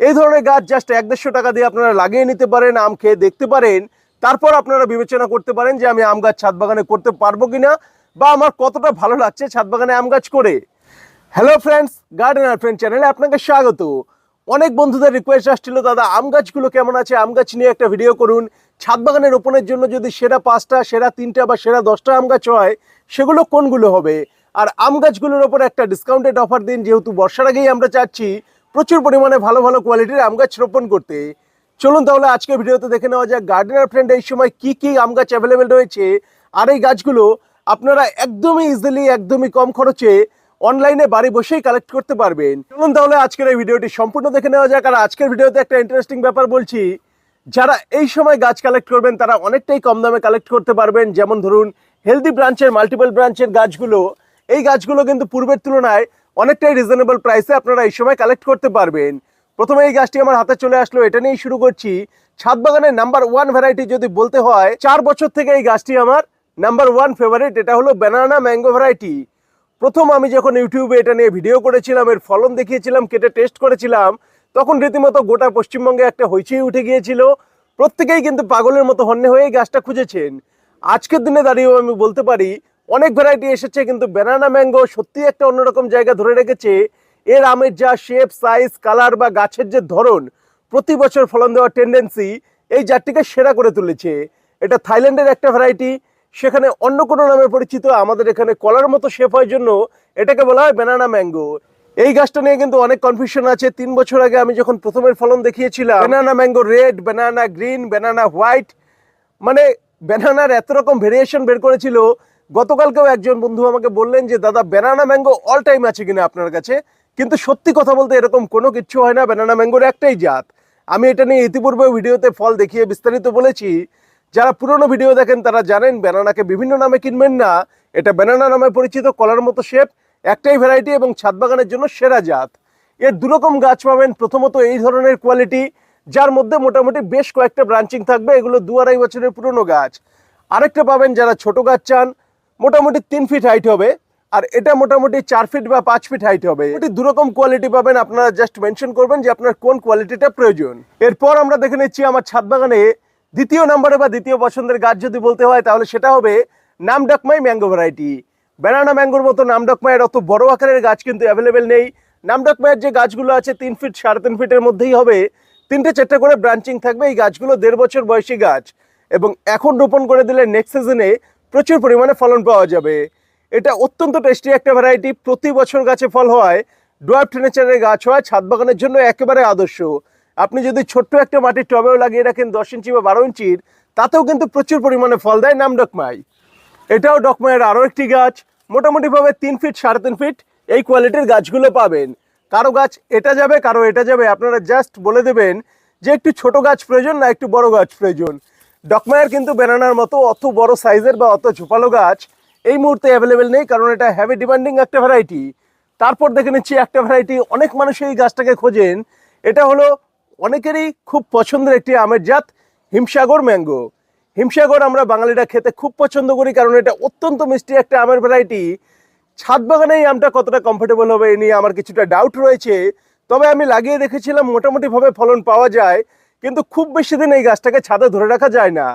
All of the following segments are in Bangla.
এই ধরনের গাছ জাস্ট এক দেড়শো টাকা দিয়ে আপনারা লাগিয়ে নিতে পারেন, আম খেয়ে দেখতে পারেন। তারপর আপনারা বিবেচনা করতে পারেন যে আমি আম গাছ ছাদ বাগানে করতে পারব কিনা বা আমার কতটা ভালো লাগছে ছাদ বাগানে আম গাছ করে। হ্যালো ফ্রেন্ডস গার্ডেনার ফ্রেন্ড চ্যানেলে আপনাকে স্বাগত। অনেক বন্ধুদের রিকোয়েস্ট আসছিল, দাদা, আম গাছগুলো কেমন আছে? আম গাছ নিয়ে একটা ভিডিও করুন। ছাদ বাগানে রোপণের জন্য যদি সেরা পাঁচটা, সেরা তিনটা বা সেরা দশটা আম গাছ হয়, সেগুলো কোনগুলো হবে? আর আম গাছগুলোর ওপর একটা ডিসকাউন্টেড অফার দিন, যেহেতু বর্ষার আগেই আমরা চাচ্ছি প্রচুর পরিমাণে ভালো ভালো কোয়ালিটির আম গাছ রোপণ করতে। চলুন তাহলে আজকে ভিডিওতে দেখে নেওয়া যাক গার্ডেনার ফ্রেন্ড এই সময় কি কি আম গাছ অ্যাভেলেবেল রয়েছে। আর এই গাছগুলো আপনারা একদমই ইজিলি একদমই কম খরচে অনলাইনে বাড়ি বসেই কালেক্ট করতে পারবেন। চলুন তাহলে আজকের এই ভিডিওটি সম্পূর্ণ দেখে নেওয়া যাক। আর আজকের ভিডিওতে একটা ইন্টারেস্টিং ব্যাপার বলছি, যারা এই সময় গাছ কালেক্ট করবেন, তারা অনেকটাই কম দামে কালেক্ট করতে পারবেন। যেমন ধরুন হেলদি ব্রাঞ্চের মাল্টিপল ব্রাঞ্চের গাছগুলো। এই গাছগুলো কিন্তু পূর্বের তুলনায় অনেকটাই রিজনেবল প্রাইসে আপনারা এই সময় কালেক্ট করতে পারবেন। প্রথমে এই গাছটি আমার হাতে চলে আসলো, এটা নিয়েই শুরু করছি। ছাদ বাগানের নাম্বার ওয়ান ভ্যারাইটি যদি বলতে হয়, চার বছর থেকে এই গাছটি আমার নাম্বার ওয়ান ফেভারিট এটা হলো ব্যানানা ম্যাঙ্গো ভ্যারাইটি প্রথম আমি যখন ইউটিউবে এটা নিয়ে ভিডিও করেছিলাম, এর ফলন দেখিয়েছিলাম, কেটে টেস্ট করেছিলাম, তখন রীতিমতো গোটা পশ্চিমবঙ্গে একটা হইচই উঠে গিয়েছিল। প্রত্যেকেই কিন্তু পাগলের মতো হন্যে হয়ে গাছটা খুঁজেছেন। আজকের দিনে দাঁড়িয়েও আমি বলতে পারি অনেক ভ্যারাইটি এসেছে, কিন্তু ব্যানানা ম্যাঙ্গো সত্যি একটা অন্যরকম জায়গা ধরে রেখেছে। এর আমের যা শেপ সাইজ কালার বা গাছের যে ধরন, প্রতি বছর ফলন দেওয়ার টেন্ডেন্সি এই জাতটিকে সেরা করে তুলেছে। এটা থাইল্যান্ডের একটা ভ্যারাইটি সেখানে অন্য কোনো নামে পরিচিত, আমাদের এখানে কলার মতো শেপ হয় জন্য এটাকে বলা হয় ব্যানানা ম্যাঙ্গো এই গাছটা নিয়ে কিন্তু অনেক কনফিউশন আছে। তিন বছর আগে আমি যখন প্রথমের ফলন দেখিয়েছিলাম banana mango red banana green banana white মানে ব্যানানার এত রকম ভেরিয়েশন বের করেছিল গতকালকেও একজন বন্ধু আমাকে বললেন যে, দাদা ব্যানানা ম্যাঙ্গো অল টাইম আছে কিনা আপনার কাছে? কিন্তু সত্যি কথা বলতে এরকম কোনো কিচ্ছু হয় না ব্যানানা ম্যাঙ্গোর একটাই জাত। আমি এটা নিয়ে ইতিপূর্বে ভিডিওতে ফল দেখিয়ে বিস্তারিত বলেছি। যারা পুরনো ভিডিও দেখেন তারা জানেন ব্যানানাকে বিভিন্ন নামে কিনবেন না। এটা ব্যানানা নামে পরিচিত, কলার মতো শেপ একটাই ভ্যারাইটি এবং ছাদ বাগানের জন্য সেরা জাত। এর দুরকম গাছ পাবেন, প্রথমত এই ধরনের কোয়ালিটি যার মধ্যে মোটামুটি বেশ কয়েকটা ব্রাঞ্চিং থাকবে। এগুলো দু আড়াই বছরের পুরনো গাছ। আরেকটা পাবেন যারা ছোট গাছ চান মোটামুটি তিন ফিট হাইট হবে। আর এটা মোটামুটি চার ফিট বা পাঁচ ফিট হাইট হবে। এটি দুরকম কোয়ালিটি পাবেন, আপনারা জাস্ট মেনশন করবেন যে আপনার কোন কোয়ালিটিটা প্রয়োজন। এরপর আমরা দেখে নিচ্ছি আমার ছাদ বাগানে দ্বিতীয় নম্বরে বা দ্বিতীয় পছন্দের গাছ যদি বলতে হয়, তাহলে সেটা হবে Nam Dok Mai mango variety banana ম্যাঙ্গোর মতো নামডাকমাইয়ের অত বড় আকারের গাছ কিন্তু অ্যাভেলেবেল নেই। নামডাকমাইয়ের যে গাছগুলো আছে, তিন ফিট সাড়ে তিন ফিটের মধ্যেই হবে। তিনটে চারটে করে ব্রাঞ্চিং থাকবে এই গাছগুলো দেড় বছর বয়সী গাছ। এবং এখন রোপণ করে দিলে নেক্সট সিজনে প্রচুর পরিমাণে ফলন পাওয়া যাবে। এটা অত্যন্ত টেস্টি একটা ভ্যারাইটি প্রতি বছর গাছে ফল হয় ডোয়ার্ফ নেচারের গাছ হয়, ছাদ বাগানের জন্য একেবারে আদর্শ। আপনি যদি ছোট্ট একটা মাটির টবেও লাগিয়ে রাখেন দশ ইঞ্চি বা বারো ইঞ্চির, তাতেও কিন্তু প্রচুর পরিমাণে ফল দেয় নাম ডকমাই। এটাও ডকমাইয়ের আরও একটি গাছ। মোটামুটিভাবে তিন ফিট সাড়ে তিন ফিট এই কোয়ালিটির গাছগুলো পাবেন। কারও গাছ এটা যাবে, কারও এটা যাবে। আপনারা জাস্ট বলে দেবেন যে একটু ছোট গাছ প্রয়োজন না একটু বড় গাছ প্রয়োজন। ডকমায়ের কিন্তু বেনানার মতো অত বড় সাইজের বা অত ঝোপালো গাছ এই মুহূর্তে অ্যাভেলেবেল নেই, কারণ এটা হ্যাভি ডিমান্ডিং একটা ভ্যারাইটি তারপর দেখে নিচ্ছি একটা ভ্যারাইটি অনেক মানুষ এই গাছটাকে খোঁজেন। এটা হলো অনেকেরই খুব পছন্দের একটি আমের জাত, হিমসাগর ম্যাঙ্গো হিমসাগর আমরা বাঙালিরা খেতে খুব পছন্দ করি, কারণ এটা অত্যন্ত মিষ্টি একটা আমের ভ্যারাইটি ছাদ বাগানে এই আমটা কতটা কমফোর্টেবল হবে এ নিয়ে আমার কিছুটা ডাউট রয়েছে। তবে আমি লাগিয়ে দেখেছিলাম, মোটামুটিভাবে ফলন পাওয়া যায়। কিন্তু খুব বেশি দিন এই গাছটাকে ছাদে ধরে রাখা যায় না।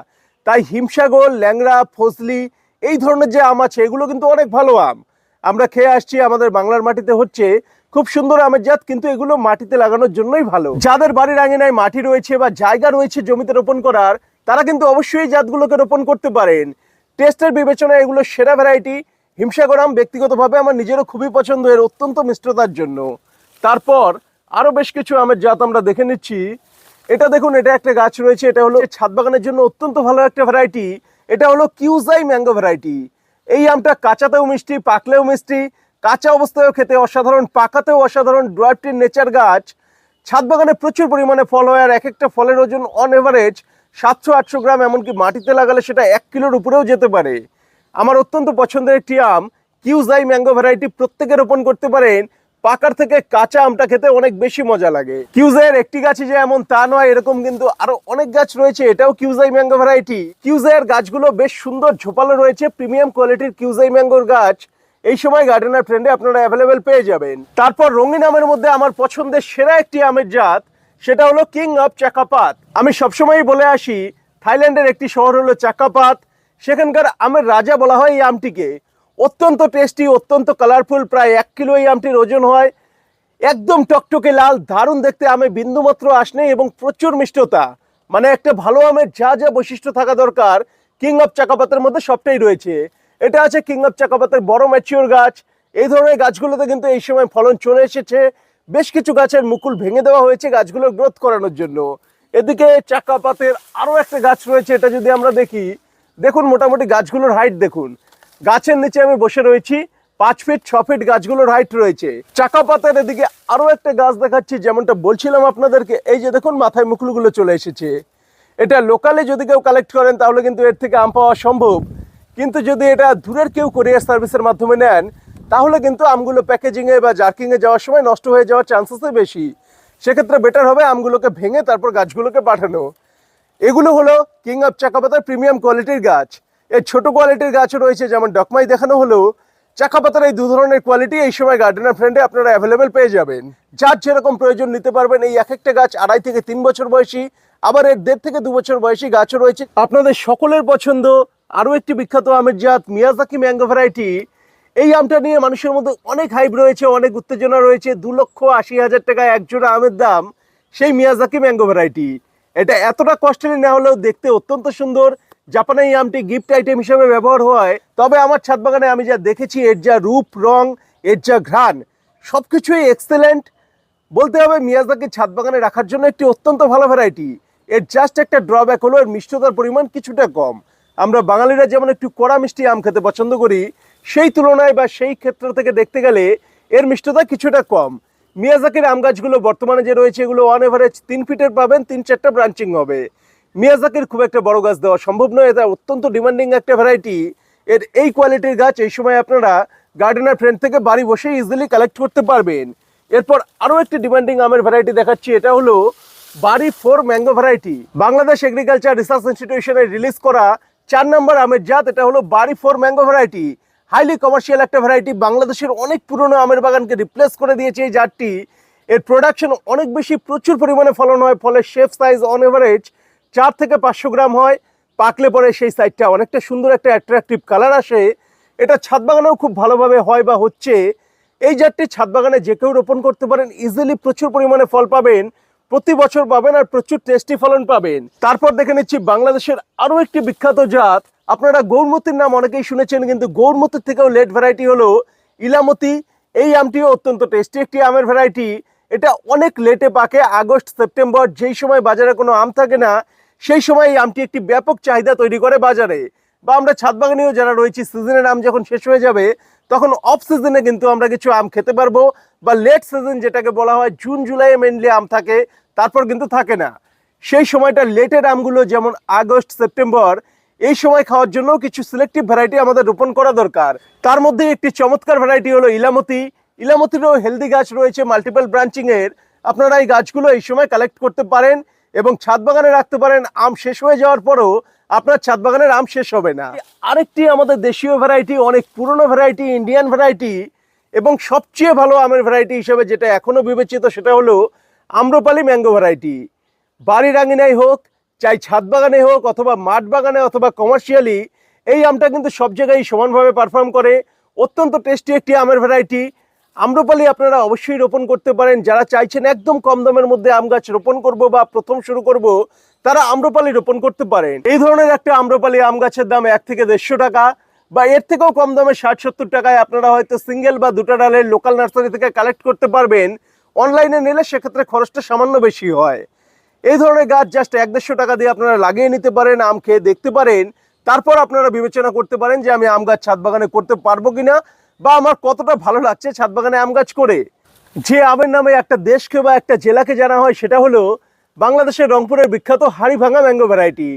তাই হিমসাগর, ল্যাংড়া, ফজলি এই ধরনের যে আম আছে, এগুলো কিন্তু অনেক ভালো আম। আমরা খেয়ে আসছি, আমাদের বাংলার মাটিতে হচ্ছে খুব সুন্দর আমের জাত, কিন্তু এগুলো মাটিতে লাগানোর জন্যই ভালো। যাদের বাড়ির আঙিনায় মাটি রয়েছে বা জায়গা রয়েছে জমিতে রোপণ করার, তারা কিন্তু অবশ্যই জাতগুলোকে রোপণ করতে পারেন। টেস্টের বিবেচনায় এগুলো সেরা ভ্যারাইটি হিমসাগর আম ব্যক্তিগতভাবে আমার নিজেরও খুবই পছন্দ এর অত্যন্ত মিষ্টতার জন্য। তারপর আরও বেশ কিছু আমের জাত আমরা দেখে নিচ্ছি। এটা দেখুন, এটা একটা গাছ রয়েছে, এটা হলো ছাদ বাগানের জন্য অত্যন্ত ভালো একটা ভ্যারাইটি এটা হলো কিউজাই ম্যাঙ্গো ভ্যারাইটি এই আমটা কাঁচাতেও মিষ্টি, পাকলেও মিষ্টি, কাঁচা অবস্থায়ও খেতে অসাধারণ, পাকাতেও অসাধারণ ডোয়ার্টির নেচার গাছ। ছাদ বাগানে প্রচুর পরিমাণে ফল হয়, আর এক একটা ফলের ওজন অন এভারেজ সাতশো আটশো গ্রাম, এমনকি মাটিতে লাগালে সেটা এক কিলোর উপরেও যেতে পারে। আমার অত্যন্ত পছন্দের একটি আম, কিউজাই ম্যাঙ্গো ভ্যারাইটি প্রত্যেকে রোপণ করতে পারেন। পাকার থেকে কাঁচা আমটা খেতে অনেক বেশি মজা লাগে। কিউজাইয়ের একটি গাছে যে এমন তা নয়, এরকম কিন্তু আরও অনেক গাছ রয়েছে, এটাও কিউজাই ম্যাঙ্গো ভ্যারাইটি কিউজাইয়ের গাছগুলো বেশ সুন্দর ঝোপালো রয়েছে প্রিমিয়াম কোয়ালিটির কিউজাই ম্যাঙ্গোর গাছ। এই সময় গার্ডেনার ট্রেন্ডে আপনারা অ্যাভেলেবেল পেয়ে যাবেন। তারপর রঙিন আমের মধ্যে আমার পছন্দের সেরা একটি আমের জাত, সেটা হলো কিং অফ চাকাপাত। আমি সবসময়ই বলে আসি, থাইল্যান্ডের একটি শহর হলো চাকাপাত। সেখানকার আমের রাজা বলা হয় এই আমটিকে। অত্যন্ত টেস্টি অত্যন্ত কালারফুল প্রায় এক কিলো এই আমটির ওজন হয়। একদম টকটকে লাল, দারুণ দেখতে, আমে বিন্দুমাত্র আস নেই এবং প্রচুর মিষ্টতা। মানে একটা ভালো আমের যা যা বৈশিষ্ট্য থাকা দরকার কিং অফ চাকাপাতের মধ্যে সবটাই রয়েছে। এটা আছে কিং অফ চাকাপাতের বড় ম্যাচিওর গাছ। এই ধরনের গাছগুলোতে কিন্তু এই সময় ফলন চলে এসেছে। বেশ কিছু গাছের মুকুল ভেঙে দেওয়া হয়েছে গাছগুলো গ্রোথ করানোর জন্য। এদিকে চাকাপাতের আরও একটা গাছ রয়েছে, এটা যদি আমরা দেখি, দেখুন মোটামুটি গাছগুলোর হাইট দেখুন। গাছের নিচে আমি বসে রয়েছি। পাঁচ ফিট ছ ফিট গাছগুলোর হাইট রয়েছে। চাকা পাতার এদিকে আরও একটা গাছ দেখাচ্ছি, যেমনটা বলছিলাম আপনাদেরকে। এই যে দেখুন, মাথায় মুকুলগুলো চলে এসেছে। এটা লোকালে যদি কেউ কালেক্ট করেন, তাহলে কিন্তু এর থেকে আম পাওয়া সম্ভব। কিন্তু যদি এটা দূরের কেউ কোরিয়ার সার্ভিসের মাধ্যমে নেন, তাহলে কিন্তু আমগুলো প্যাকেজিংয়ে বা জার্কিংয়ে যাওয়ার সময় নষ্ট হয়ে যাওয়ার চান্সেসই বেশি। সেক্ষেত্রে বেটার হবে আমগুলোকে ভেঙে তারপর গাছগুলোকে পাঠানো। এগুলো হলো কিং অফ চাকাপাতার প্রিমিয়াম কোয়ালিটির গাছ। এর ছোট কোয়ালিটির গাছও রয়েছে, যেমন ডকমাই দেখানো হলো। চাকাপাতার এই দু ধরনের কোয়ালিটি এই সময় গার্ডেনার ফ্রেন্ডে আপনারা অ্যাভেলেবেল পেয়ে যাবেন। যার যেরকম প্রয়োজন নিতে পারবেন, এই এক একটা গাছ আড়াই থেকে তিন বছর বয়সী, আবার এর দেড় থেকে দু বছর বয়সী গাছও রয়েছে। আপনাদের সকলের পছন্দ আরও একটি বিখ্যাত আমের জাত মিয়াজাকি ম্যাঙ্গো ভ্যারাইটি এই আমটা নিয়ে মানুষের মধ্যে অনেক হাইপ রয়েছে, অনেক উত্তেজনা রয়েছে। দু লক্ষ আশি হাজার টাকা একজোড়া আমের দাম সেই মিয়াজাকি ম্যাঙ্গো ভ্যারাইটি এটা এতটা কস্টলি না হলেও দেখতে অত্যন্ত সুন্দর। জাপানে এই আমটি গিফট আইটেম হিসেবে ব্যবহার হয়। তবে আমার ছাদ বাগানে আমি যা দেখেছি, এর যা রূপ, রং, এর যা ঘ্রাণ সব কিছুই এক্সেলেন্ট বলতে হবে, মিয়াজাকি ছাদ বাগানে রাখার জন্য একটি অত্যন্ত ভালো ভ্যারাইটি এর জাস্ট একটা ড্রব্যাক হলো, এর মিষ্টতার পরিমাণ কিছুটা কম। আমরা বাঙালিরা যেমন একটু কড়া মিষ্টি আম খেতে পছন্দ করি, সেই তুলনায় বা সেই ক্ষেত্র থেকে দেখতে গেলে এর মিষ্টতা কিছুটা কম। মিয়াজাকির আম গাছগুলো বর্তমানে যে রয়েছে, এগুলো অন এভারেজ তিন ফিটের পাবেন, তিন চারটা ব্রাঞ্চিং হবে। মিয়াজাকির খুব একটা বড় গাছ দেওয়া সম্ভব নয়। এটা অত্যন্ত ডিমান্ডিং একটা ভ্যারাইটি এর এই কোয়ালিটির গাছ এই সময় আপনারা গার্ডেনার ফ্রেন্ড থেকে বাড়ি বসে ইজিলি কালেক্ট করতে পারবেন। এরপর আরও একটি ডিমান্ডিং আমের ভ্যারাইটি দেখাচ্ছি। এটা হলো BARI four mango variety Bangladesh agriculture research ইনস্টিটিউশনে release করা চার নম্বর আমের জাত, এটা হলো BARI four mango variety highly commercial একটা ভ্যারাইটি বাংলাদেশের অনেক পুরনো আমের বাগানকে রিপ্লেস করে দিয়েছে এই জাতটি। এর প্রোডাকশন অনেক বেশি প্রচুর পরিমাণে ফলন হয়, ফলে শেফ সাইজ অন এভারেজ চার থেকে পাঁচশো গ্রাম হয়, পাকলে পরে সেই সাইডটা অনেকটা সুন্দর একটা অ্যাট্রাকটিভ কালার আসে। এটা ছাদ বাগানেও খুব ভালোভাবে হয় বা হচ্ছে। এই জাতটি ছাদ বাগানে যে কেউ রোপণ করতে পারেন ইজিলি প্রচুর পরিমাণে ফল পাবেন, প্রতি বছর পাবেন আর প্রচুর টেস্টি ফলন পাবেন। তারপর দেখে নিচ্ছি বাংলাদেশের আরও একটি বিখ্যাত জাত। আপনারা গৌরমতির নাম অনেকেই শুনেছেন, কিন্তু গৌরমতির থেকেও লেট ভ্যারাইটি হলো ইলামতি। এই আমটিও অত্যন্ত টেস্টি একটি আমের ভ্যারাইটি এটা অনেক লেটে পাকে, আগস্ট, সেপ্টেম্বর, যেই সময় বাজারে কোনো আম থাকে না সেই সময় এই আমটি একটি ব্যাপক চাহিদা তৈরি করে বাজারে। বা আমরা ছাদ বাগানেও যারা রয়েছি সিজনের আম যখন শেষ হয়ে যাবে, তখন অফ সিজনে কিন্তু আমরা কিছু আম খেতে পারব বা লেট সিজন যেটাকে বলা হয় জুন জুলাইয়ে মেনলি আম থাকে, তারপর কিন্তু থাকে না। সেই সময়টা লেটের আমগুলো যেমন আগস্ট সেপ্টেম্বর এই সময় খাওয়ার জন্য কিছু সিলেক্টিভ ভ্যারাইটি আমাদের রোপণ করা দরকার। তার মধ্যে একটি চমৎকার ভ্যারাইটি হলো ইলামতি। ইলামতিরও হেলদি গাছ রয়েছে মাল্টিপল ব্রাঞ্চিংয়ের আপনারা এই গাছগুলো এই সময় কালেক্ট করতে পারেন। এবং ছাদ বাগানে রাখতে পারেন, আম শেষ হয়ে যাওয়ার পরও আপনার ছাদ বাগানের আম শেষ হবে না। আরেকটি আমাদের দেশীয় ভ্যারাইটি অনেক পুরনো ভ্যারাইটি ইন্ডিয়ান ভ্যারাইটি এবং সবচেয়ে ভালো আমের ভ্যারাইটি হিসেবে যেটা এখনও বিবেচিত সেটা হলো আম্রপালি ম্যাঙ্গো ভ্যারাইটি বাড়ির আঙিনায় হোক, চাই ছাদ বাগানে হোক অথবা মাঠ বাগানে অথবা কমার্শিয়ালি এই আমটা কিন্তু সব জায়গায় সমানভাবে পারফর্ম করে। অত্যন্ত টেস্টি একটি আমের ভ্যারাইটি আম্রপালি আপনারা অবশ্যই রোপণ করতে পারেন। যারা চাইছেন একদম কম দামের মধ্যে আম গাছ রোপণ করব বা প্রথম শুরু করব, তারা আম্রপালি রোপণ করতে পারেন। এই ধরনের একটা আম্রপালি আম গাছের দাম এক থেকে দেড়শো টাকা বা এর থেকেও কম দামে ষাট সত্তর টাকায় আপনারা হয়তো সিঙ্গেল বা দুটা ডালের লোকাল নার্সারি থেকে কালেক্ট করতে পারবেন। অনলাইনে নিলে সেক্ষেত্রে খরচটা সামান্য বেশি হয়। এই ধরনের গাছ জাস্ট এক দেড়শো টাকা দিয়ে আপনারা লাগিয়ে নিতে পারেন, আম খেয়ে দেখতে পারেন। তারপর আপনারা বিবেচনা করতে পারেন যে আমি আম গাছ ছাদ বাগানে করতে পারব কিনা। বা আমার কতটা ভালো লাগছে ছাদ বাগানে আম গাছ করে। যে আমের নামে একটা দেশকে বা একটা জেলাকে জানা হয়, সেটা হলো বাংলাদেশের রংপুরের বিখ্যাত হাড়িভাঙা ম্যাঙ্গো ভ্যারাইটি।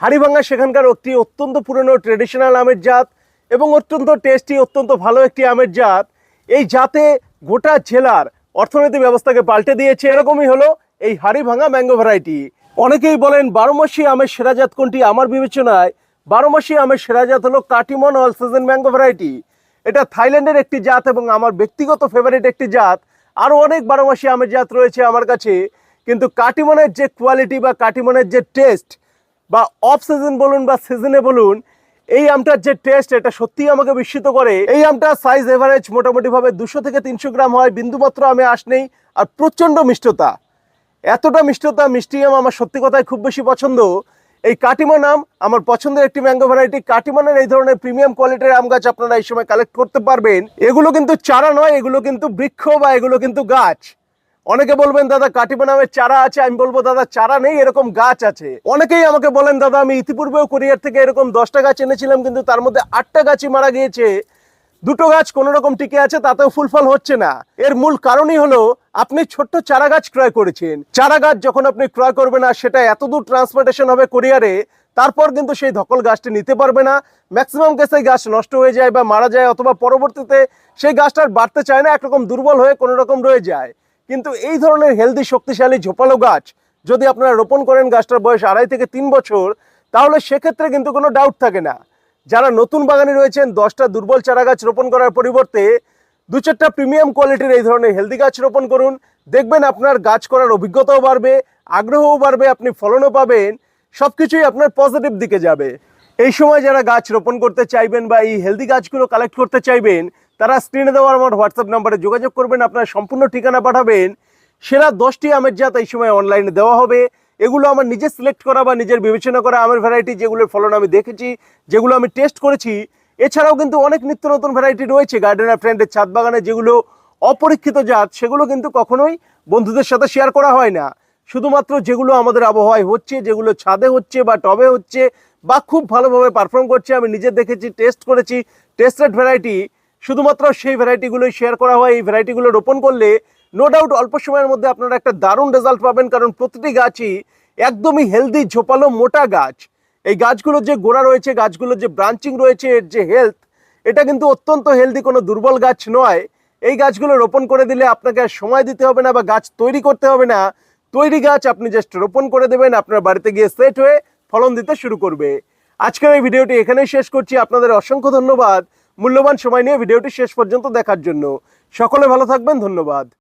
হাড়িভাঙা সেখানকার একটি অত্যন্ত পুরনো ট্রেডিশনাল আমের জাত এবং অত্যন্ত টেস্টি, অত্যন্ত ভালো একটি আমের জাত। এই জাতে গোটা জেলার অর্থনৈতিক ব্যবস্থাকে পাল্টে দিয়েছে। এরকমই হলো এই হাড়িভাঙা ম্যাঙ্গো ভ্যারাইটি। অনেকেই বলেন বারো মাসি আমের সেরা জাত কোনটি? আমার বিবেচনায় বারো মাসি আমের সেরা জাত হলো Katimon all season mango variety. এটা থাইল্যান্ডের একটি জাত এবং আমার ব্যক্তিগত ফেভারিট একটি জাত। আরও অনেক বারো মাসি আমের জাত রয়েছে আমার কাছে, কিন্তু কাটিমনের যে কোয়ালিটি বা কাটিমনের যে টেস্ট বা অফ সিজন বলুন বা সিজনে বলুন, এই আমটার যে টেস্ট এটা সত্যিই আমাকে বিস্মিত করে। এই আমটার সাইজ এভারেজ মোটামুটিভাবে দুশো থেকে তিনশো গ্রাম হয়, বিন্দুমাত্র আমে আস নেই আর প্রচণ্ড মিষ্টতা। এতটা মিষ্টতা মিষ্টি আম আমার সত্যি কথায় খুব বেশি পছন্দ। এই কাটিমন আম আমার পছন্দের একটি ম্যাঙ্গো ভ্যারাইটি কাটিমনের এই ধরনের প্রিমিয়াম কোয়ালিটির আম গাছ আপনারা এই সময় কালেক্ট করতে পারবেন। এগুলো কিন্তু চারা নয়, এগুলো কিন্তু বৃক্ষ বা এগুলো কিন্তু গাছ। অনেকে বলবেন, দাদা কাটিমন নামের চারা আছে, আমি বলব, দাদা, চারা নেই, এরকম গাছ আছে। অনেকেই আমাকে বলেন, দাদা, আমি ইতিপূর্বেও কোরিয়ার থেকে এরকম দশটা গাছ এনেছিলাম, কিন্তু তার মধ্যে আটটা গাছই মারা গিয়েছে। দুটো গাছ কোনো রকম টিকে আছে, তাতেও ফুল ফল হচ্ছে না। এর মূল কারণই হলো, আপনি ছোট্ট চারা গাছ ক্রয় করেছেন। চারা গাছ যখন আপনি ক্রয় করবেন আর সেটা এত দূর ট্রান্সপোর্টেশন হবে কোরিয়ারে তারপর কিন্তু সেই ধকল গাছটি নিতে পারবে না। ম্যাক্সিমাম কেসে গাছ নষ্ট হয়ে যায় বা মারা যায় অথবা পরবর্তীতে সেই গাছটার বাড়তে চায় না, একরকম দুর্বল হয়ে কোনো রকম রয়ে যায়। কিন্তু এই ধরনের হেলদি শক্তিশালী, ঝোপালো গাছ যদি আপনারা রোপণ করেন গাছটার বয়স আড়াই থেকে তিন বছর, তাহলে সেক্ষেত্রে কিন্তু কোনো ডাউট থাকে না। যারা নতুন বাগানে রয়েছেন, দশটা দুর্বল চারা গাছ রোপণ করার পরিবর্তে দু চারটা প্রিমিয়াম কোয়ালিটির এই ধরনের হেলদি গাছ রোপণ করুন। দেখবেন আপনার গাছ করার অভিজ্ঞতাও বাড়বে, আগ্রহও বাড়বে, আপনি ফলনও পাবেন সব কিছুই আপনার পজিটিভ দিকে যাবে। এই সময় যারা গাছ রোপণ করতে চাইবেন বা এই হেলদি গাছগুলো কালেক্ট করতে চাইবেন, তারা স্ক্রিনে দেওয়ার আমার হোয়াটসঅ্যাপ নাম্বারে যোগাযোগ করবেন, আপনার সম্পূর্ণ ঠিকানা পাঠাবেন। সেরা দশটি আমের জাত এই সময় অনলাইনে দেওয়া হবে। এগুলো আমার নিজে সিলেক্ট করা বা নিজের বিবেচনা করা আমের ভ্যারাইটি যেগুলোর ফলন আমি দেখেছি, যেগুলো আমি টেস্ট করেছি, এছাড়াও কিন্তু অনেক নিত্য নতুন ভ্যারাইটি রয়েছে গার্ডেনার ফ্রেন্ডের ছাদ বাগানে যেগুলো অপরীক্ষিত জাত, সেগুলো কিন্তু কখনোই বন্ধুদের সাথে শেয়ার করা হয় না। শুধুমাত্র যেগুলো আমাদের আবহাওয়ায় হচ্ছে, যেগুলো ছাদে হচ্ছে বা টবে হচ্ছে বা খুব ভালোভাবে পারফর্ম করছে, আমি নিজে দেখেছি টেস্ট করেছি টেস্টেড ভ্যারাইটি শুধুমাত্র সেই ভ্যারাইটিগুলোই শেয়ার করা হয়, এই ভ্যারাইটিগুলো রোপণ করলে নো ডাউট অল্প সময়ের মধ্যে আপনারা একটা দারুণ রেজাল্ট পাবেন, কারণ প্রতিটি গাছই একদমই হেলদি ঝোপালো, মোটা গাছ। এই গাছগুলোর যে গোড়া রয়েছে, গাছগুলোর যে ব্রাঞ্চিং রয়েছে, এর যে হেলথ এটা কিন্তু অত্যন্ত হেলদি কোনো দুর্বল গাছ নয়। এই গাছগুলো রোপণ করে দিলে আপনাকে আর সময় দিতে হবে না বা গাছ তৈরি করতে হবে না। তৈরি গাছ আপনি জাস্ট রোপণ করে দেবেন, আপনার বাড়িতে গিয়ে সেট হয়ে ফলন দিতে শুরু করবে। আজকের এই ভিডিওটি এখানেই শেষ করছি। আপনাদের অসংখ্য ধন্যবাদ। মূল্যবান সময় নিয়ে ভিডিওটি শেষ পর্যন্ত দেখার জন্য। সকলে ভালো থাকবেন, ধন্যবাদ।